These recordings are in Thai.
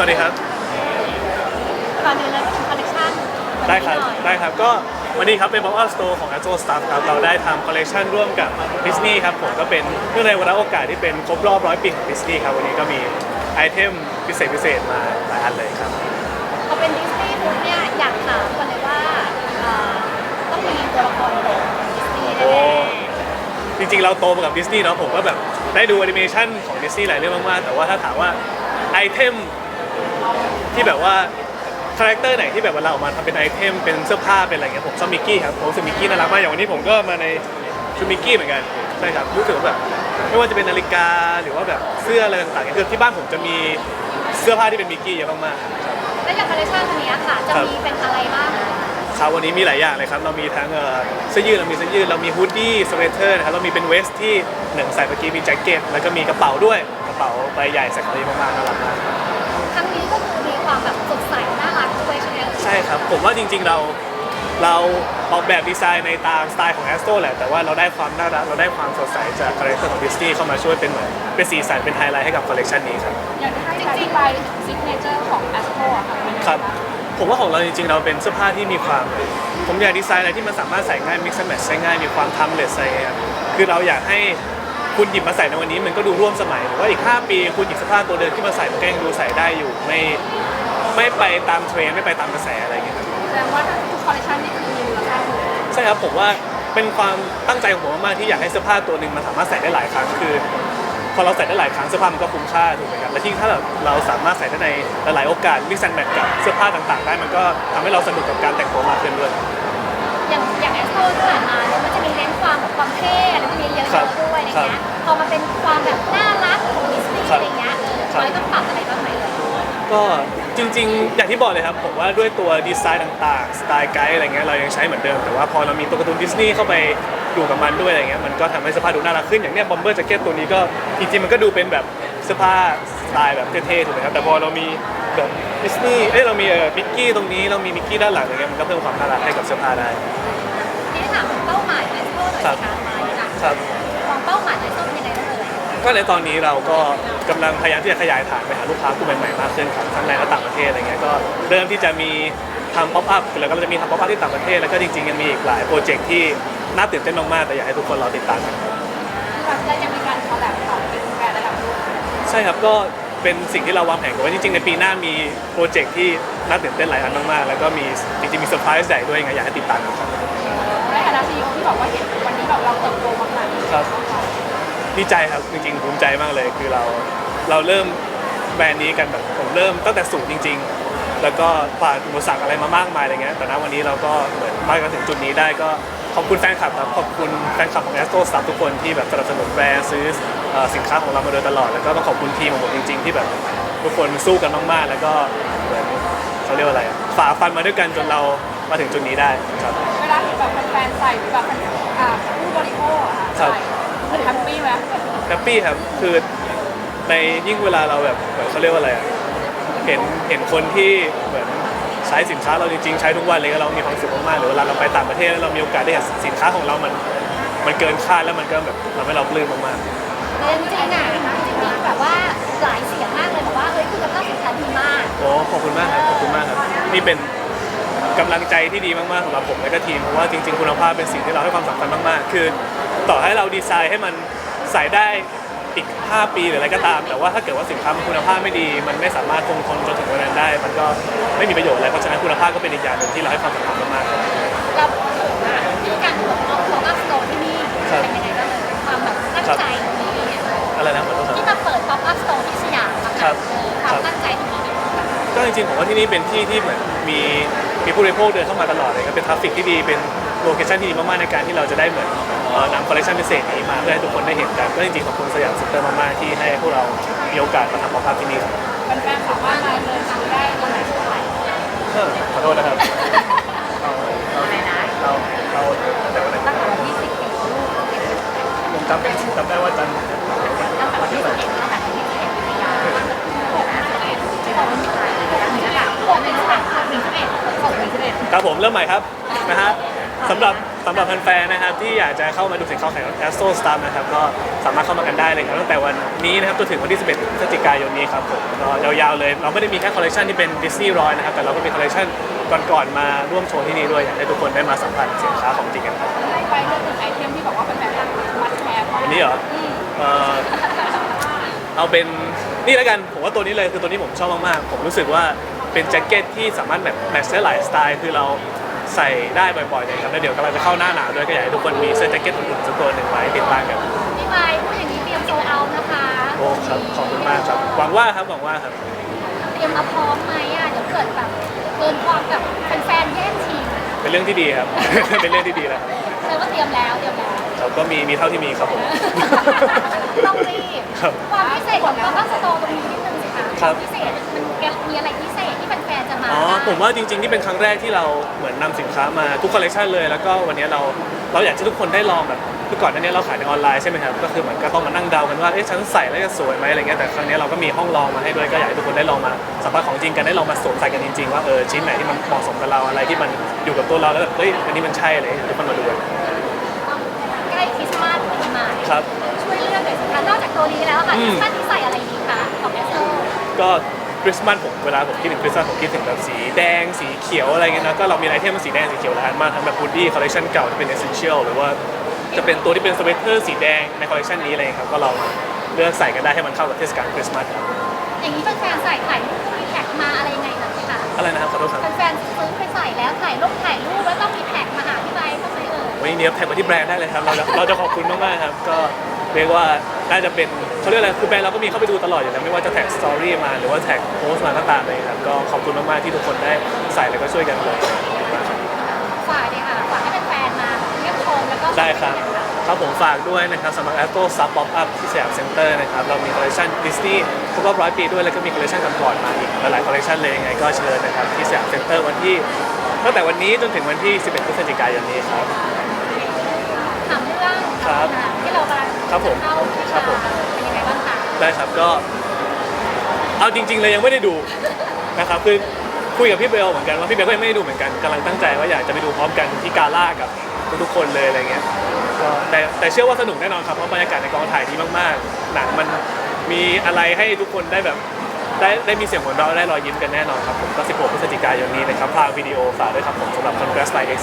สวัสดีครับ ก่อนอื่นเลยก็ถึงคอลเลคชันได้ครับวันนี้หน่อยได้ครับ ก็วันนี้ครับเป็น Pop Up Store ของ Astro Staff ครับ เราได้ทำคอลเล t ชันร่วมกับดิสนีย์ครับผมก็เป็นเนื่องในวาระโอกาสที่เป็นครบรอบร้อยปีของดิสนีย์ครับ วันนี้ก็มีไอเทมพิเศษพิเศษมาหลายอันเลยครับ พอเป็นดิสนีย์ปุ๊บเนี่ยอยากถามก่อนเลยว่าเอ่อต้องมีตัวละครของดิสนีย์โอ้แน่จริงๆ เราโตมากับดิสนีย์เนาะผมก็แบบได้ดูแอนิเมชันของดิสนีย์หลายเรื่องมากๆ แต่ว่าถ้าถามว่าไอเทม ที่แบบว่าคาแรคเตอร์ไหนที่แบบเวลาออกมาทำเป็นไอเทมเป็นเสื้อผ้าเป็นอะไรเงี้ยผมชอบมิกกี้ครับผมรู้สึกมิกกี้น่ารักมากอย่างวันนี้ผมก็มาในชุดมิกกี้เหมือนกันใช่ครับรู้สึกว่าแบบไม่ว่าจะเป็นนาฬิกาหรือว่าแบบเสื้ออะไรต่างๆเนี่ยคือที่บ้านผมจะมีเสื้อผ้าที่เป็นมิกกี้เยอะมากๆๆแล้วอย่างคอลเลคชันวันนี้ค่ะ จะครับมีเป็นอะไรบ้างครับวันนี้มีหลายอย่างเลยครับ เรามีทั้งเอ่อเสื้อยืดเรามีเสื้อยืดเรามีฮูดดี้สเวตเตอร์นะครับเรามีเป็นเวสที่หนึ่งใส่เมื่อกี้มีแจ็คเก็ตแล้วก็มีกระเป๋าด้วยกระเป๋าใบใหญ่ใส่ของดีมากๆน่ารักมากค ช่ไหมเอ่ยใช่ครับผมว่าจริง ๆ เราเราออกแบบดีไซน์ในตามสไตล์ของแอสโตแหละแต่ว่าเราได้ความน่ารักเราได้ความสดใสจากคาแรคเตอร์ของดิสนีย์เข้ามาช่วยเป็นเหมือนเป็นสีสันเป็นไฮไลท์ให้กับคอลเลกชันนี้ครับ อยากให้อธิบายถึงซิกเนเจอร์ของ Astro อะค่ะเป็นยังไงครับผมว่าของเราจริงๆ เราเป็นเสื้อผ้าที่มีความ ผมอยากดีไซน์อะไรที่มันสามารถใส่ง่าย mix and match ใช้ง่ายมีความทำเลสอะไรเงี้ยคือเราอยากให้คุณหยิบมาใส่ในวันนี้มันก็ดูร่วมสมัยหรือว่าอีก 5 ปี คุณหยิบเสื้อผ้าตัวเดิมที่มาใส่มันก็ยังดูใส่ได้อยู่ไม่ ไม่ไปตามเทรนด์ไม่ไปตามกระแสอะไรเงี้ยครับแสดงว่าทุกคอลเลคชันนี่คือมีมูลค่าถูกใช่ครับผมว่าเป็นความตั้งใจของผมมากๆที่อยากให้เสื้อผ้าตัวหนึ่งมันสามารถใส่ได้หลายครั้งคือ พอเราใส่ได้หลายครั้งเสื้อผ้ามันก็คุ้มค่าถูกไหมครับและที่ถ้าแบบเราสามารถใส่ได้ในหลายๆโอกาส mix and match กับเสื้อผ้าต่างๆ ได้มันก็ทำให้เราสนุกกับการแต่งตัวมากขึ้นด้วย อย่างอย่างแอสโตที่ผ่านมาเนี่ยมันจะมีเน้นความแบบความเท่อะไรพวกนี้เยอะครับๆด้วยอะไรครับเงี้ยพอมาเป็นความแบบน่ารักของดิสนีย์ครับ อะไรเงี้ยเออครับเราต้องปรับอะไรบ้างไหมเอ่ย ก็จริงๆ อย่างที่บอกเลยครับผมว่าด้วยตัวดีไซน์ต่างๆ สไตล์ไกด์อะไรเงี้ยเรายังใช้เหมือนเดิม แต่ว่าพอเรามีตัวการ์ตูนดิสนีย์เข้าไปอยู่กับมันด้วยอะไรเงี้ยมันก็ทำให้เสื้อผ้าดูน่ารักขึ้นอย่างเนี้ยบอมเบอร์แจ็คเก็ตตัวนี้ก็จริงๆมันก็ดูเป็นแบบเสื้อผ้าสไตล์แบบเท่ๆถูกไหมครับแต่พอเรามีแบบดิสนีย์เอ้ยเรามีเอ่อมิกกี้ตรงนี้เรามีมิกกี้ด้านหลังอะไรเงี้ยมันก็เพิ่มความน่ารักให้กับเสื้อผ้าได้ที่ถามถึงเป้าหมายแอสโตหน่อยครับสิคะมาจากครับ ของเป้าหมายแอสโตเป็นยังไงบ้างเอ่ย ก็ในตอนนี้เราก็กำลังพยายามที่จะขยายฐานไปหาลูกค้ากลุ่มใหม่ๆมากขึ้นครับทั้งในและต่างประเทศอะไรเงี้ยก็เริ่มที่จะมีทำป๊อปอัพแล้วก็เราจะมีทำป๊อปอัพที่ต่างประเทศแล้วก็จริงๆยังมีอีกหลายโปรเจกต์ที่น่าตื่นเต้นมากๆแต่อยากให้ทุกคนรอติดตามกันครับและยังมีการคอลแลบกับเป็นแบรนด์ระดับโลกใช่ครับก็เป็นสิ่งที่เราวางแผนกันไว้จริงๆในปีหน้ามีโปรเจกต์ที่น่าตื่นเต้นหลายอันมากๆแล้วก็มีจริงๆมีเซอร์ไพรส์ใหญ่ด้วยยังไงอยากให้ติดตามกันครับ ในฐานะซีอีโอที่บอกว่าเห็นวันนี้แบบเราเติบโตมากๆ ครับ ดีใจครับจริงๆภูมิใจมากเลยคือเราเราเริ่มแบรนด์นี้กันแบบผมเริ่มตั้งแต่ศูนย์จริง ๆ แล้วก็ผ่านอุปสรรคอะไรมามากมายอะไรเงี้ยแต่ณวันนี้เราก็เหมือนมากันถึงจุดนี้ได้ก็ขอบคุณแฟนคลับครับขอบคุณแฟนคลับของแอสโตสตาฟทุกคนที่แบบสนับสนุนแบรนด์ซื้อเอ่อสินค้าของเรามาโดยตลอด แล้วก็ต้องขอบคุณทีมของผมจริง ๆ ที่แบบทุกคนสู้กันมากๆ แล้วก็เหมือนเขาเรียกว่าอะไรอะฝ่าฟันมาด้วยกันจนเรามาถึงจุดนี้ได้ครับเวลาเห็นแบบแฟนๆใส่หรือแบบอ่าผู้บริโภคอะค่ะครับใส่มัน แฮปปี้ไหมแฮปปี้ครับคือในยิ่งเวลาเราแบบเหมือนเขาเรียกว่าอะไรอะเห็นเห็นคนที่เหมือนใช้สินค้าเราจริงๆใช้ทุกวันเลยก็เรามีความสุขมากๆหรือเวลาเราไปต่างประเทศแล้วเรามีโอกาสได้เห็นสินค้าของเรามัน มันเกินคาดแล้วมันก็แบบทำให้เราปลื้มมากเรื่องจริงๆอะจริงๆแบบว่าหลายเสียงมากเลยบอกว่าเฮ้ยคุณภาพสินค้าดีมาก ๆโอ้ขอบคุณมากครับขอบคุณมากครับนี่เป็นกำลังใจที่ดีมากๆสำหรับผมและก็ทีมเพราะว่าจริงๆคุณภาพเป็นสิ่งที่เราให้ความสำคัญมากๆ คือ ต่อให้เราดีไซน์ให้มันใส่ได้อีก 5 ปีหรืออะไรก็ตาม แต่ว่าถ้าเกิดว่าสินค้ามันคุณภาพไม่ดี มันไม่สามารถคงทนจนถึงวันนั้นได้ มันก็ไม่มีประโยชน์อะไรเพราะฉะนั้นคุณภาพก็เป็นอีกอย่างหนึ่งที่เราให้ความสำคัญมากๆครับเราพูดถึงอะที่การของเอาของอัพสโตร์ที่นี่ครับเป็นยังไงบ้างเลยความแบบตั้งใจตรงนี้เนี่ยอะไรนะขอโทษครับ ที่มาเปิดป๊อปอัพสโตร์ที่สยามอะครัค่ะบ เออความตั้งใจตรงนี้เนี่ยก็จริงๆผมว่าที่นี่เป็นที่ที่เหมือนมีมีผู้บริโภคเดินเข้ามาตลอดเลยก็เป็นทราฟฟิกที่ดีเป็นโลเคชั่นที่ดีมากๆในการที่เราจะได้เหมือนเอ่อ นำคอลเลคชันพิเศษนี้มาเพื่อให้ทุกคนได้เห็นกันก็จริงๆขอบคุณสยามซ็นเตอร์มากๆที่ให้พวกเรามีโอกาสมาทำป๊อปอัพที่นี่ครับแฟนๆสามาราเดินทางได้วันไหนเท่าไหร่เออขอโทษนะครับเราเราเราเราแต่วันไหนตั้งแต่วันที่สิบถึงลูกผมจำจำได้ว่าจันทร์ตั้งแต่วันที่สิบเอ็ดตั้งแต่วันที่สิบเอ็ดพฤศจิกาเอ็ดที่บอกว่ามีขายอะไรอย่างเงี้ยหกหนึ่งสิบเอ็ดหกหนึ่งสิบเอ็ดหกหนึ่งสิบเอ็ดครับผมเริ่มใหม่ครับนะฮะสำหรับ สำหรับแฟนๆนะครับที่อยากจะเข้ามาดูสินค้าของ Astro Star นะครับก็สามารถเข้ามากันได้เลยครับตั้งแต่วันนี้นะครับจนถึงวันที่ 11พฤศจิกายนนี้ครับผมก็ยาวๆเลย เราไม่ได้มีแค่คอลเลคชันที่เป็นดิสนีย์รอยนะครับแต่เราก็มีคอลเลคชันก่อนๆมาร่วมโชว์ที่นี่ด้วยอยากให้ทุกคนได้มาสัมผัสสินค้าของจริงกันครับให้ไปเรื่องหนึ่งไอเทมที่บอกว่าเป็นแบบมัดแชร์อันนี้เหรอเอ่อเอาเป็นนี่แล้วกันผมว่าตัวนี้เลยคือตัวนี้ผมชอบมากๆผมรู้สึกว่าเป็นแจ็คเก็ตที่สามารถแบบแมทช์ได้หลายสไตล์คือเรา ใส่ได้บ่อยๆเลยครับแล้วเดี๋ยวกำลังจะเข้าหน้าหนาวด้วยก็อยากให้ทุกคนมีเสื้อแจ็คเก็ตอุ่นๆสักตัวหนึ่งไว้ติดบ้านกันพี่ไม้พูดอย่างนี้เตรียมโซลเอาท์นะคะโอ้ครับขอบคุณมากครับหวังว่าครับหวังว่าครับเตรียมมาพร้อมไหมอะเดี๋ยวเกิดแบบเกินความแบบเป็นแฟนๆแย่งชิงเป็นเรื่องที่ดีครับ เป็นเรื่องที่ดีแล้วครับเลยว่าเตรียมแล้วเตรียมแล้วเราก็มีมีเท่าที่มีครับผมต้องรีบครับความพิเศษของเราต้องสโตร์ตรงนี้นิดนึงสิคะครับพิเศษมันมีอะไรพิเศษที่ แฟนๆจะมาอ๋อผมว่าจริง ๆ นี่เป็นครั้งแรกที่เราเหมือนนำสินค้ามาทุกคอลเลคชันเลย แล้วก็วันนี้เราเราอยากให้ทุกคนได้ลองแบบคือก่อนหน้านี้เราขายในออนไลน์ใช่ไหมครับก็คือเหมือนก็ต้องมานั่งเดากันว่าเอ๊ะฉันใส่แล้วจะสวยไหมอะไรเงี้ยแต่ครั้งนี้เราก็มีห้องลองมาให้ด้วยก็อยากให้ทุกคนได้ลองมาสัมผัสของจริงกันได้ลองมาสวมใส่กันจริงๆว่าเออชิ้นไหนที่มันเหมาะสมกับเราอะไรที่มันอยู่กับตัวเราแล้วแบบเฮ้ยอันนี้มันใช่เลยทุกคนมาดูกันใกล้คริสต์มาสปีใหม่ครับ ช่วยเลือกหน่อยสิคะนอกจากตัวนี้แล้วค่ะอืคมริสต์มาสที่ใส่อะไรดีคะของแอสโซก็ คริสต์มาสผมเวลาผมคิดถึงคริสต์มาสผมคิดถึงแบบสีแดงสีเขียวอะไรเงี้ยนะก็เรามีไอเทมมันสีแดงสีเขียวแล้วมาทั้งแบบบูดี้คอลเลคชันเก่าที่เป็นเอเซนเชียลหรือว่าจะเป็นตัวที่เป็นสเวตเตอร์สีแดงในคอลเลคชันนี้อะไรเงี้ยครับก็ลองมาเลือกใส่กันได้ให้มันเข้ากับเทศกาลคริสต์มาสครับอย่างนี้แฟนๆใส่ถ่ายรูปมีแท็กมาอะไรยังไงนะพี่คะอะไรนะครับขอโทษครับแฟนๆซื้อไปใส่แล้วถ่ายรูปถ่ายรูปแล้วต้องมีแท็กมาหาพี่ไบค์บ้างไหมเอ่ยวันนี้เนี้ยแท็กมาที่แบรนด์ได้เลยครับเราจะเราจะขอบคุณมากๆครับก็เรียกว่าน่าจะเป็น เขาเรียกอะไรคือแบรนด์เราก็มีเข้าไปดูตลอดอยู่แล้วไม่ว่าจะแท็กสตอรี่มาหรือว่าแท็กโพสต์มาก็ตามเลยครับก็ขอบคุณมากๆที่ทุกคนได้ใส่แล้วก็ช่วยกันเลยฝากเลยค่ะฝากให้แฟนๆมาเยี่ยมชมแล้วก็ได้ครับครับผมฝากด้วยนะครับสำหรับ Apple Sub Pop Up ที่สยามเซ็นเตอร์นะครับเรามีคอลเลคชันดิสนีย์ครบรอบร้อยปีด้วยแล้วก็มีคอลเลคชันก่อนๆมาอีกหลายๆคอลเลคชันเลยยังไงก็เชิญนะครับที่สยามเซ็นเตอร์วันที่ตั้งแต่วันนี้จนถึงวันที่ 11 พฤศจิกายนนี้ครับถามเรื่องครับ ที่เรากำลังครับผมเข้าที่ครับผมเป็นยังไงบ้างคะได้ครับก็ เอาจริง ๆ เลยยังไม่ได้ดูนะครับคือคุยกับพี่เบลเหมือนกันว่าพี่เบลก็ยังไม่ได้ดูเหมือนกันกำลังตั้งใจว่าอยากจะไปดูพร้อมกันที่กาล่ากับทุกๆคนเลยอะไรเงี้ยก็แต่แต่เชื่อว่าสนุกแน่นอนครับเพราะบรรยากาศในกองถ่ายดีมากๆ หนังมันมีอะไรให้ทุกคนได้แบบได้ได้มีเสียงหัวเราะได้รอยยิ้มกันแน่นอนครับผมก็16พฤศจิกายนนี้นะครับพางวิดีโอฝากด้วยครับผมสำหรับ Congress by X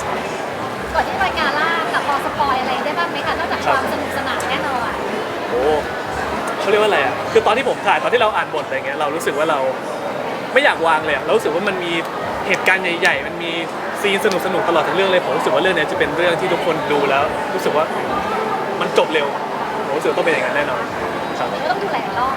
ก่อนที่รายการล่ากับ พอสปอยอะไรได้บ้างไหมคะนอกจากครัคบวามสนุกสนานแน่นอนโอ้เขาเรียกว่าอะไรอะคือตอนที่ผมถ่ายตอนที่เราอ่านบทอะไรเงี้ยเรารู้สึกว่าเราไม่อยากวางเลยอะเรารู้สึกว่ามันมีเหตุการณ์ใหญ่ๆ มันมีซีนสนุกๆตลอดทั้งเรื่องเลยผมรู้สึกว่าเรื่องเนี้ยจะเป็นเรื่องที่ทุกคนดูแล้ว รู้สึกว่ามันจบเร็วผมรู้สึกว่าต้องเป็นอย่างนั้นแน่นอนครับ ก็ต้องดูหลายรอบ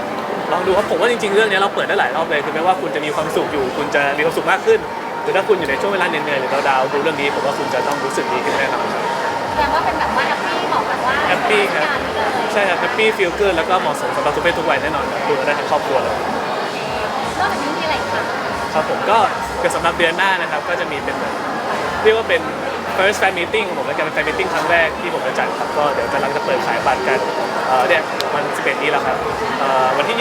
ลองดูครับผมว่าจริงๆ เรื่องเนี้ยเราเปิดได้หลายรอบเลยคือไม่ว่าคุณจะมีความสุขอยู่ คุณจะมีความสุขมากขึ้น หรือถ้าคุณอยู่ในช่วงเวลาเหนื่อยๆหรือดาวๆดูเรื่องนี้ผมว่าคุณจะต้องรู้สึกดีขึ้นแน่นอนครับแส ดงว่าเป็นแบบว่าแฮปปี้เหมาะกับว่าแฮปปี้ครับงานนี้เลยใช่ครับแฮปปี้ฟีลเกอร์แล้วก็เหมาะสมสำหรับทุกเพศทุกวัยแน่นอนครับดูกันได้ทั้งครอบครัวเลยนอกจากนี้มีอะไรอีกคะครับผมก็เกิดสำหรับเดือนหน้านะครับก็จะมีเป็นแบบเรียกว่าเป็น first fan meeting ของผมแล้วกันเป็น fan meeting ครั้งแรกที่ผมจะจัดครับก็เดี๋ยวกำลังจะเปิดขายบัตรกันเอ่อเนี่ยวัน11นี้แล้วครับเอ่อวันที่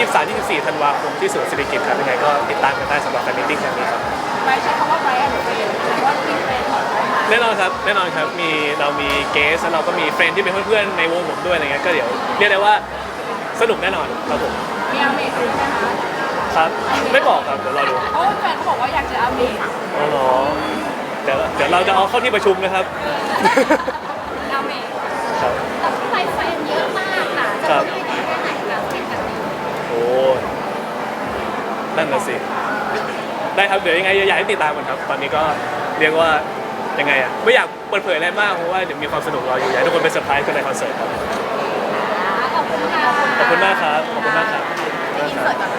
23 24 ธันวาคมที่สวนสิริกิติ์ครับยังไงก็ติดตามกันได้สำหรับ fan meeting ครั้งนี้ครับไปใช้คำว่าไปอะหรือไปหรือว่ามีเฟรน ด์ของเขามาแน่นอนครับแน่นอนครับมีเรามีเกสแล้วเราก็มีเฟรนด์ที่เป็นเพื่อนๆในวงผมด้วยอะไรเงี้ยก็เดี๋ยวเรียกได้ว่าสนุกแน่นอนครับผมมีอาเมดด้วยนะคะครับไม่บอกครับเดี๋ยวรอดูเพราะว่าแฟนเขาบอกว่าอยากเจออาเมดอ๋อเหรอเดี๋ยวเดี๋ยวเราจะเอาเข้าที่ประชุมนะครับอาเมดครับแต่ที่ไปแฟนเยอะมากค่ะจะครับมีแค่ไหนคะเป็นแบบนี้โอ้นั่นน่ะสิได้ครับเดี๋ยวยังไงอยากให้ติดตามกันครับ ตอนนี้ก็เรียกว่า ยังไงอะไม่อยากเปิดเผยอะไรมากเพราะว่าเดี๋ยวมีความสนุกรออยู่อยากให้ทุกคนเป็นเซอร์ไพรส์กันในคอนเสิร์ตครับขอบคุณค่ะขอบคุณมากครับขอบคุณมากครับ อินเสิร์ตก่อน